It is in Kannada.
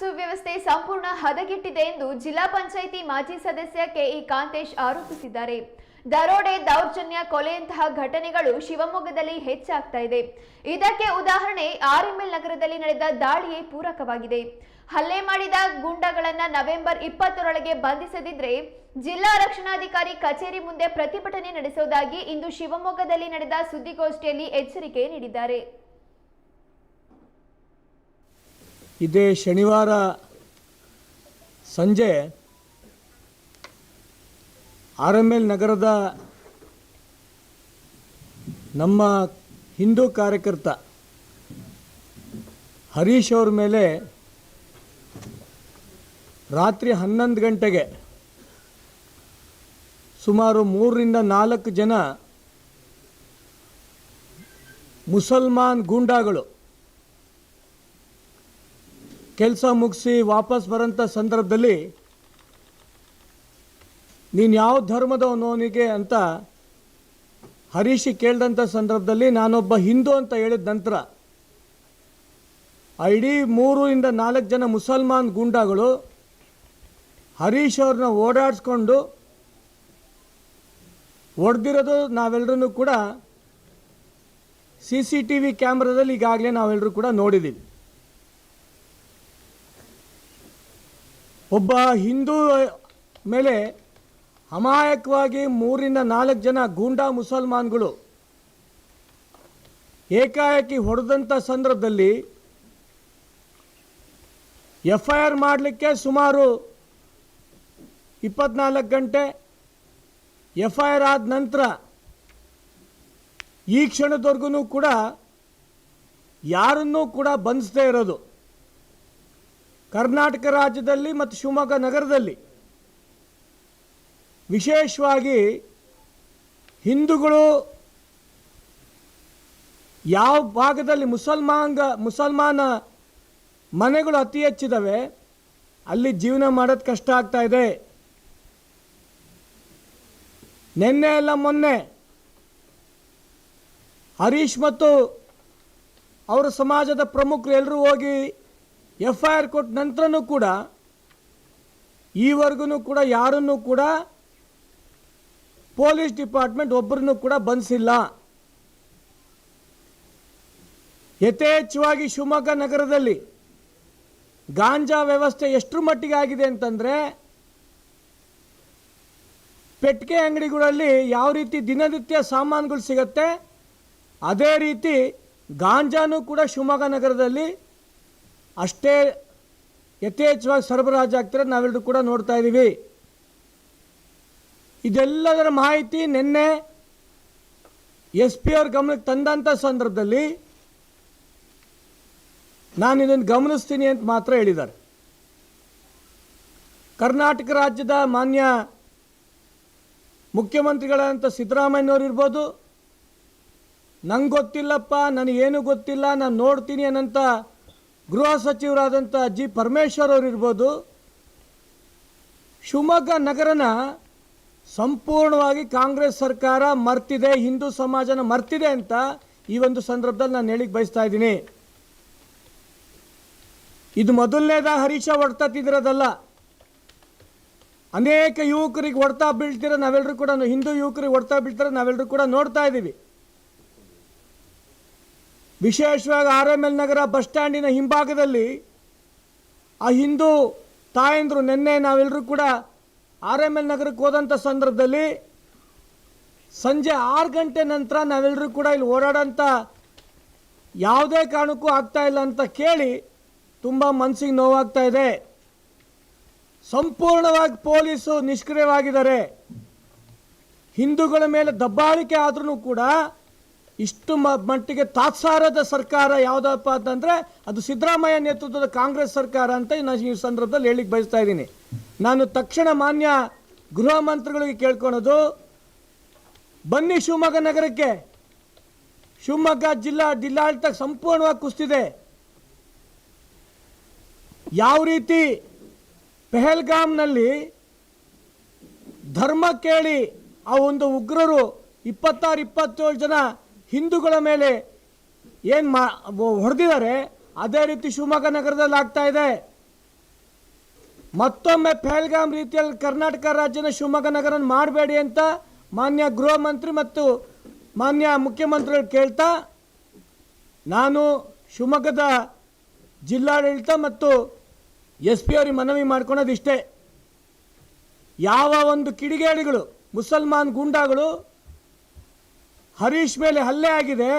ಸುವ್ಯವಸ್ಥೆ ಸಂಪೂರ್ಣ ಹದಗೆಟ್ಟಿದೆ ಎಂದು ಜಿಲ್ಲಾ ಪಂಚಾಯಿತಿ ಮಾಜಿ ಸದಸ್ಯ ಕೆಇ ಕಾಂತೇಶ್ ಆರೋಪಿಸಿದ್ದಾರೆ. ದರೋಡೆ, ದೌರ್ಜನ್ಯ, ಕೊಲೆಯಂತಹ ಘಟನೆಗಳು ಶಿವಮೊಗ್ಗದಲ್ಲಿ ಹೆಚ್ಚಾಗ್ತಾ ಇದೆ. ಇದಕ್ಕೆ ಉದಾಹರಣೆ ಆರ್ಎಂಎಲ್ ನಗರದಲ್ಲಿ ನಡೆದ ದಾಳಿಯೇ ಪೂರಕವಾಗಿದೆ. ಹಲ್ಲೆ ಮಾಡಿದ ಗೂಂಡಾಗಳನ್ನ ನವೆಂಬರ್ ಇಪ್ಪತ್ತರೊಳಗೆ ಬಂಧಿಸದಿದ್ರೆ ಜಿಲ್ಲಾ ರಕ್ಷಣಾಧಿಕಾರಿ ಕಚೇರಿ ಮುಂದೆ ಪ್ರತಿಭಟನೆ ನಡೆಸುವುದಾಗಿ ಇಂದು ಶಿವಮೊಗ್ಗದಲ್ಲಿ ನಡೆದ ಸುದ್ದಿಗೋಷ್ಠಿಯಲ್ಲಿ ಎಚ್ಚರಿಕೆ ನೀಡಿದ್ದಾರೆ. ಇದೇ ಶನಿವಾರ ಸಂಜೆ ಆರ್ ಎಂ ಎಲ್ ನಗರದ ನಮ್ಮ ಹಿಂದೂ ಕಾರ್ಯಕರ್ತ ಹರೀಶ್ ಅವ್ರ ಮೇಲೆ ರಾತ್ರಿ ಹನ್ನೊಂದು ಗಂಟೆಗೆ ಸುಮಾರು ಮೂರರಿಂದ ನಾಲ್ಕು ಜನ ಮುಸಲ್ಮಾನ್ ಗೂಂಡಾಗಳು ಕೆಲಸ ಮುಗಿಸಿ ವಾಪಸ್ ಬರೋಂಥ ಸಂದರ್ಭದಲ್ಲಿ ನೀನು ಯಾವ ಧರ್ಮದವನವನಿಗೆ ಅಂತ ಹರೀಶಿ ಕೇಳಿದಂಥ ಸಂದರ್ಭದಲ್ಲಿ ನಾನೊಬ್ಬ ಹಿಂದೂ ಅಂತ ಹೇಳಿದ ನಂತರ ಇಡೀ ಇಂದ ನಾಲ್ಕು ಜನ ಮುಸಲ್ಮಾನ್ ಗೂಂಡಾಗಳು ಹರೀಶ್ ಅವ್ರನ್ನ ಓಡಾಡಿಸ್ಕೊಂಡು ಹೊಡೆದಿರೋದು ನಾವೆಲ್ಲರೂ ಕೂಡ ಸಿ ಸಿ ಟಿ ವಿ ಕ್ಯಾಮ್ರಾದಲ್ಲಿ ಈಗಾಗಲೇ ನಾವೆಲ್ಲರೂ ಕೂಡ ನೋಡಿದ್ದೀವಿ ಒಬ್ಬ ಹಿಂದೂ ಮೇಲೆ ಅಮಾಯಕವಾಗಿ ಮೂರಿಂದ ನಾಲ್ಕು ಜನ ಗೂಂಡಾ ಮುಸಲ್ಮಾನ್ಗಳು ಏಕಾಏಕಿ ಹೊಡೆದಂಥ ಸಂದರ್ಭದಲ್ಲಿ ಎಫ್ ಐ ಆರ್ ಮಾಡಲಿಕ್ಕೆ ಸುಮಾರು ಇಪ್ಪತ್ನಾಲ್ಕು ಗಂಟೆ ಎಫ್ ಐ ಆರ್ ಆದ ನಂತರ ಈ ಕ್ಷಣದವರೆಗೂ ಕೂಡ ಯಾರನ್ನೂ ಕೂಡ ಬಂಧಿಸದೇ ಇರೋದು. ಕರ್ನಾಟಕ ರಾಜ್ಯದಲ್ಲಿ ಮತ್ತು ಶಿವಮೊಗ್ಗ ನಗರದಲ್ಲಿ ವಿಶೇಷವಾಗಿ ಹಿಂದೂಗಳು ಯಾವ ಭಾಗದಲ್ಲಿ ಮುಸಲ್ಮಾಂಗ ಮುಸಲ್ಮಾನ ಮನೆಗಳು ಅತಿ ಹೆಚ್ಚಿದ್ದಾವೆ, ಅಲ್ಲಿ ಜೀವನ ಮಾಡೋದು ಕಷ್ಟ ಆಗ್ತಾ ಇದೆ. ನಿನ್ನೆ ಎಲ್ಲ ಮೊನ್ನೆ ಹರೀಶ್ ಮತ್ತು ಅವರ ಸಮಾಜದ ಪ್ರಮುಖರು ಎಲ್ಲರೂ ಹೋಗಿ ಎಫ್ ಐ ಆರ್ ಕೊಟ್ಟ ನಂತರನೂ ಕೂಡ ಈವರೆಗೂ ಕೂಡ ಯಾರನ್ನು ಕೂಡ ಪೊಲೀಸ್ ಡಿಪಾರ್ಟ್ಮೆಂಟ್ ಒಬ್ಬರನ್ನು ಕೂಡ ಬಂಧಿಸಿಲ್ಲ. ಯಥೇಚ್ಛವಾಗಿ ಶಿವಮೊಗ್ಗ ನಗರದಲ್ಲಿ ಗಾಂಜಾ ವ್ಯವಸ್ಥೆ ಎಷ್ಟರ ಮಟ್ಟಿಗೆ ಆಗಿದೆ ಅಂತಂದರೆ ಪೆಟ್ಟಿಗೆ ಅಂಗಡಿಗಳಲ್ಲಿ ಯಾವ ರೀತಿ ದಿನನಿತ್ಯ ಸಾಮಾನುಗಳು ಸಿಗತ್ತೆ, ಅದೇ ರೀತಿ ಗಾಂಜಾನು ಕೂಡ ಶಿವಮೊಗ್ಗ ನಗರದಲ್ಲಿ ಅಷ್ಟೇ ಯಥೇಚ್ಛವಾಗಿ ಸರಬರಾಜು ಆಗ್ತಿರೋದು ನಾವೆಲ್ಲರೂ ಕೂಡ ನೋಡ್ತಾ ಇದ್ದೀವಿ. ಇದೆಲ್ಲದರ ಮಾಹಿತಿ ನಿನ್ನೆ ಎಸ್ ಪಿ ಅವ್ರ ಗಮನಕ್ಕೆ ತಂದಂಥ ಸಂದರ್ಭದಲ್ಲಿ ನಾನು ಇದನ್ನು ಗಮನಿಸ್ತೀನಿ ಅಂತ ಮಾತ್ರ ಹೇಳಿದ್ದಾರೆ. ಕರ್ನಾಟಕ ರಾಜ್ಯದ ಮಾನ್ಯ ಮುಖ್ಯಮಂತ್ರಿಗಳಾದಂಥ ಸಿದ್ದರಾಮಯ್ಯನವ್ರು ಇರ್ಬೋದು, ನಂಗೆ ಗೊತ್ತಿಲ್ಲಪ್ಪ, ನನಗೇನು ಗೊತ್ತಿಲ್ಲ, ನಾನು ನೋಡ್ತೀನಿ ಅನ್ನೋಂಥ ಗೃಹ ಸಚಿವರಾದಂಥ ಜಿ ಪರಮೇಶ್ವರ್ ಅವರು ಇರ್ಬೋದು, ಶಿವಮೊಗ್ಗ ನಗರನ ಸಂಪೂರ್ಣವಾಗಿ ಕಾಂಗ್ರೆಸ್ ಸರ್ಕಾರ ಮರ್ತಿದೆ, ಹಿಂದೂ ಸಮಾಜನ ಮರ್ತಿದೆ ಅಂತ ಈ ಒಂದು ಸಂದರ್ಭದಲ್ಲಿ ನಾನು ಹೇಳಿಕ್ ಬಯಸ್ತಾ ಇದ್ದೀನಿ. ಇದು ಮೊದಲನೇದ ಹರೀಶ ಹೊಡ್ತಾ ತಿದ್ದಿರೋದಲ್ಲ ಅನೇಕ ಯುವಕರಿಗೆ ಹೊಡ್ತಾ ಬೀಳ್ತಿರೋ ನಾವೆಲ್ಲರೂ ಕೂಡ, ಹಿಂದೂ ಯುವಕರಿಗೆ ಹೊಡ್ತಾ ಬೀಳ್ತಿರೋ ನಾವೆಲ್ಲರೂ ಕೂಡ ನೋಡ್ತಾ ಇದ್ದೀವಿ. ವಿಶೇಷವಾಗಿ R M L Nagar bus ಸ್ಟ್ಯಾಂಡಿನ ಹಿಂಭಾಗದಲ್ಲಿ ಆ ಹಿಂದೂ ತಾಯಂದರು ನಿನ್ನೆ ನಾವೆಲ್ಲರೂ ಕೂಡ ಆರ್ ಎಂ ಎಲ್ ನಗರಕ್ಕೆ ಹೋದಂಥ ಸಂದರ್ಭದಲ್ಲಿ ಸಂಜೆ ಆರು ಗಂಟೆ ನಂತರ ನಾವೆಲ್ಲರೂ ಕೂಡ ಇಲ್ಲಿ ಓಡಾಡೋಂಥ ಯಾವುದೇ ಕಾರಣಕ್ಕೂ ಆಗ್ತಾ ಇಲ್ಲ ಅಂತ ಕೇಳಿ ತುಂಬ ಮನಸ್ಸಿಗೆ ನೋವಾಗ್ತಾ ಇದೆ. ಸಂಪೂರ್ಣವಾಗಿ ಪೊಲೀಸು ನಿಷ್ಕ್ರಿಯವಾಗಿದ್ದಾರೆ. ಹಿಂದೂಗಳ ಮೇಲೆ ದಬ್ಬಾಳಿಕೆ ಆದ್ರೂ ಕೂಡ ಇಷ್ಟು ಮಟ್ಟಿಗೆ ತಾತ್ಸಾರದ ಸರ್ಕಾರ ಯಾವುದಪ್ಪ ಅಂತಂದರೆ ಅದು ಸಿದ್ದರಾಮಯ್ಯ ನೇತೃತ್ವದ ಕಾಂಗ್ರೆಸ್ ಸರ್ಕಾರ ಅಂತ ನಾನು ಈ ಸಂದರ್ಭದಲ್ಲಿ ಹೇಳಿಕ್ಕೆ ಬಯಸ್ತಾ ಇದ್ದೀನಿ. ನಾನು ತಕ್ಷಣ ಮಾನ್ಯ ಗೃಹ ಮಂತ್ರಿಗಳಿಗೆ ಕೇಳ್ಕೊಳೋದು, ಬನ್ನಿ ಶಿವಮೊಗ್ಗ ನಗರಕ್ಕೆ. ಶಿವಮೊಗ್ಗ ಜಿಲ್ಲಾ ಜಿಲ್ಲಾಡಳಿತ ಸಂಪೂರ್ಣವಾಗಿ ಕುಸ್ತಿದೆ. ಯಾವ ರೀತಿ ಪೆಹಲ್ಗಾಮ್ನಲ್ಲಿ ಧರ್ಮ ಕೇಳಿ ಆ ಒಂದು ಉಗ್ರರು ಇಪ್ಪತ್ತಾರು, ಇಪ್ಪತ್ತೇಳು ಜನ ಹಿಂದೂಗಳ ಮೇಲೆ ಏನು ಮಾ ಹೊಡೆದಿದ್ದಾರೆ, ಅದೇ ರೀತಿ ಶಿವಮೊಗ್ಗ ನಗರದಲ್ಲಿ ಆಗ್ತಾ ಇದೆ. ಮತ್ತೊಮ್ಮೆ ಪೆಹಲ್ಗಾಮ್ ರೀತಿಯಲ್ಲಿ ಕರ್ನಾಟಕ ರಾಜ್ಯನ ಶಿವಮೊಗ್ಗ ನಗರ ಮಾಡಬೇಡಿ ಅಂತ ಮಾನ್ಯ ಗೃಹ ಮಂತ್ರಿ ಮತ್ತು ಮಾನ್ಯ ಮುಖ್ಯಮಂತ್ರಿಗಳು ಕೇಳ್ತಾ, ನಾನು ಶಿವಮೊಗ್ಗದ ಜಿಲ್ಲಾಡಳಿತ ಮತ್ತು ಎಸ್ ಪಿ ಅವ್ರಿಗೆ ಮನವಿ ಮಾಡ್ಕೊಳೋದಿಷ್ಟೇ. ಯಾವ ಒಂದು ಕಿಡಿಗೇಡಿಗಳು, ಮುಸಲ್ಮಾನ್ ಗೂಂಡಾಗಳು ಹರೀಶ್ ಮೇಲೆ ಹಲ್ಲೆ ಆಗಿದೆ.